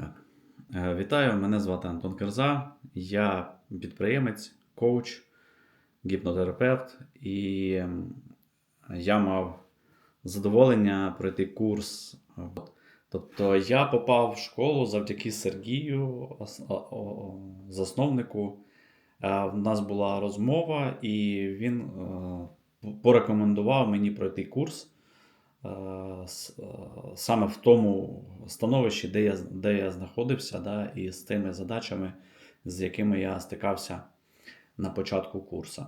Так. Е, Вітаю, мене звати Антон Керза. Я підприємець, коуч, гіпнотерапевт, і ем, я мав задоволення пройти курс. Тобто я попав в школу завдяки Сергію, засновнику. Е, В нас була розмова, і він е, порекомендував мені пройти курс е, е, саме в тому становищі, де я, де я знаходився, да, і з тими задачами, з якими я стикався на початку курсу.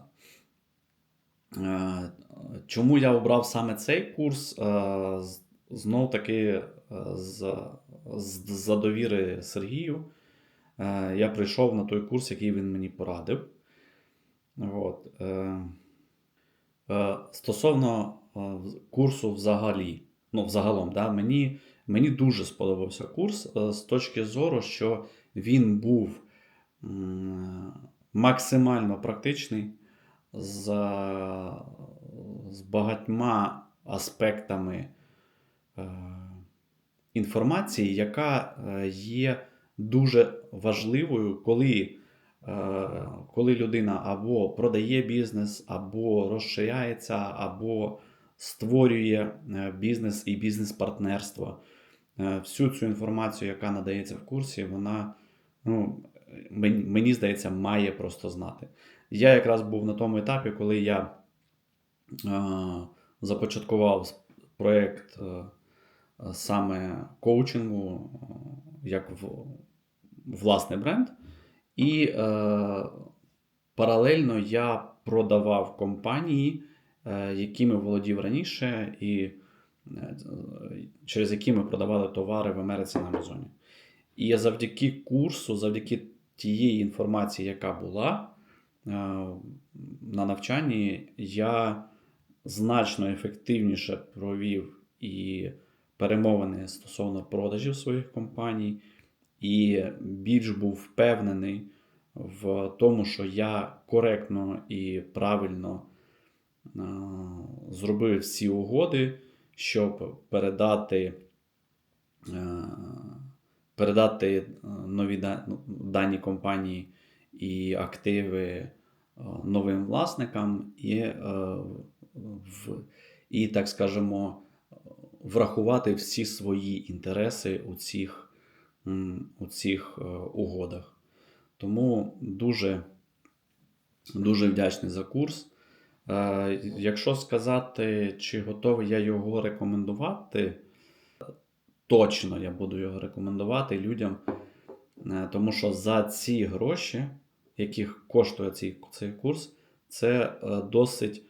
Е, Чому я обрав саме цей курс? Е, Знов таки е, з, з, за довіри Сергію. Я прийшов на той курс, який він мені порадив. От. Стосовно курсу взагалі, ну, взагалом, да, мені, мені дуже сподобався курс е, з точки зору, що він був максимально практичний з, з багатьма аспектами е, інформації, яка е, є дуже важливою, коли коли людина або продає бізнес, або розширяється, або створює е, бізнес і бізнес-партнерство. Е, Всю цю інформацію, яка надається в курсі, вона, ну, мені, здається, має просто знати. Я якраз був на тому етапі, коли я е, започаткував проєкт саме коучингу, як в, власний бренд. І паралельно я продавав компанії, якими володів раніше, і е, через які ми продавали товари в Америці на Амазоні. І завдяки курсу, завдяки тієї інформації, яка була е, на навчанні, я значно ефективніше провів і перемовини стосовно продажів своїх компаній і більш був впевнений в тому, що я коректно і правильно е, зробив всі угоди, щоб передати, е, передати е, нові ну, дані компанії і активи е, новим власникам, і, е, і так скажемо, врахувати всі свої інтереси у цих у цих е, угодах. Тому дуже, дуже вдячний за курс. Е, Якщо сказати, чи готовий я його рекомендувати, точно я буду його рекомендувати людям, е, тому що за ці гроші, яких коштує цей, цей курс, це е, досить,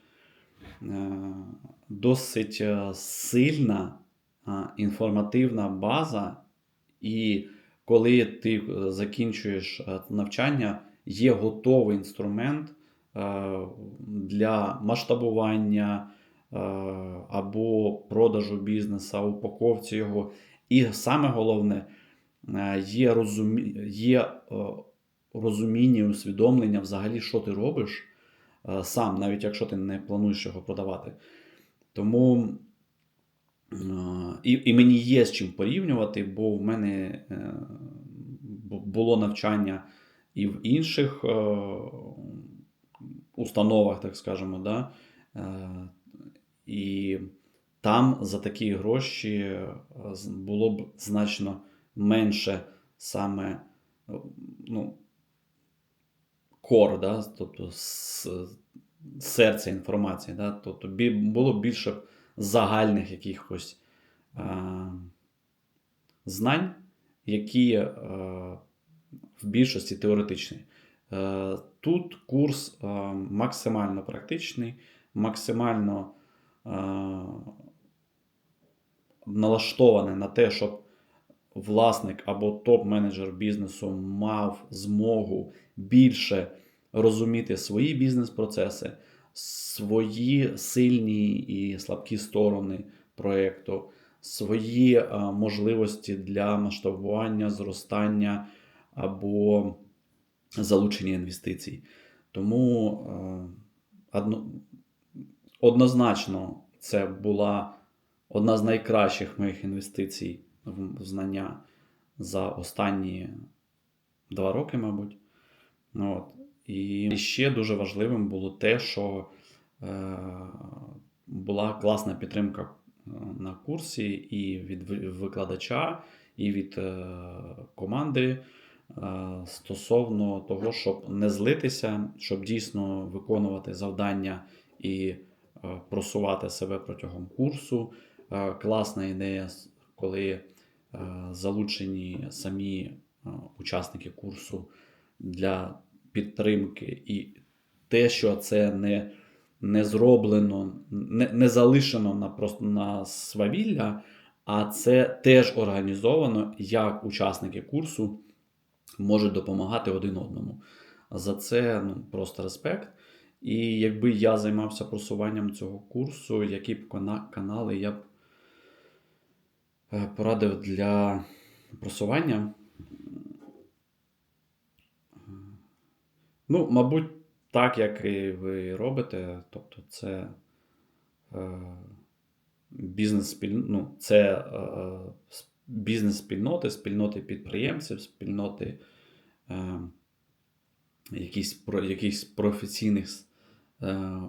досить сильна інформативна база. І коли ти закінчуєш навчання, є готовий інструмент для масштабування е, або продажу бізнесу, упаковці його. І саме головне, е, є, розумі... є е, розуміння і усвідомлення взагалі, що ти робиш е, сам, навіть якщо ти не плануєш його продавати. Тому Е, І, і мені є з чим порівнювати, бо в мене е, було навчання і в інших е, установах, так скажемо, да? Е, і там за такі гроші е, було б значно менше саме е, ну, кор, да? тобто серця інформації. Да? Тобто було більше загальних якихось знань, які в більшості теоретичні. Е, тут курс е, максимально практичний, максимально е, налаштований на те, щоб власник або топ-менеджер бізнесу мав змогу більше розуміти свої бізнес-процеси, свої сильні і слабкі сторони проєкту, свої можливості для масштабування, зростання або залучення інвестицій. Тому е, однозначно це була одна з найкращих моїх інвестицій в знання за останні два роки, мабуть. От. І ще дуже важливим було те, що е, була класна підтримка е, на курсі і від викладача, і від команди стосовно того, щоб не злитися, щоб дійсно виконувати завдання і е, просувати себе протягом курсу. Е, Класна ідея, коли е, залучені самі е, учасники курсу для підтримки, і те, що це не, не зроблено, не, не залишено на просто на свавілля, а це теж організовано, як учасники курсу можуть допомагати один одному. За це ну, просто респект. І якби я займався просуванням цього курсу, які б канали я б е, порадив для просування. Ну, мабуть, так, як і ви робите. Тобто, це е, бізнес ну, це е, бізнес-спільноти, спільноти підприємців, спільноти е, якісь, професійних е,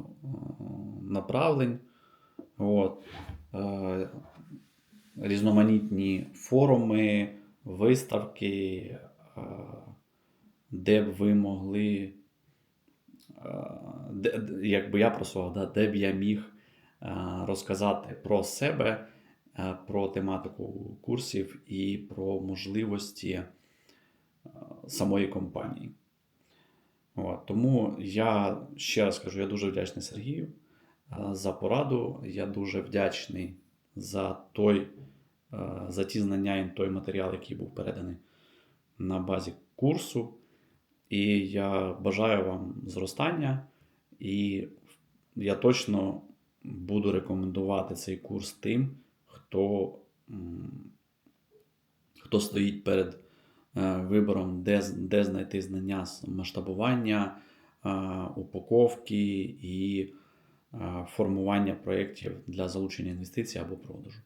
направлень. От. Е, різноманітні форуми, виставки, е, де б ви могли, е, де, якби я просував, да, де б я міг е, розказати про себе, про тематику курсів і про можливості е, самої компанії. От, тому я ще раз кажу, я дуже вдячний Сергію е, за пораду. Я дуже вдячний за той, е, за ті знання і той матеріал, який був переданий на базі курсу. І я бажаю вам зростання, і я точно буду рекомендувати цей курс тим, хто, хто стоїть перед е, вибором, де, де знайти знання з масштабування, е, упаковки і е, формування проєктів для залучення інвестицій або продажу.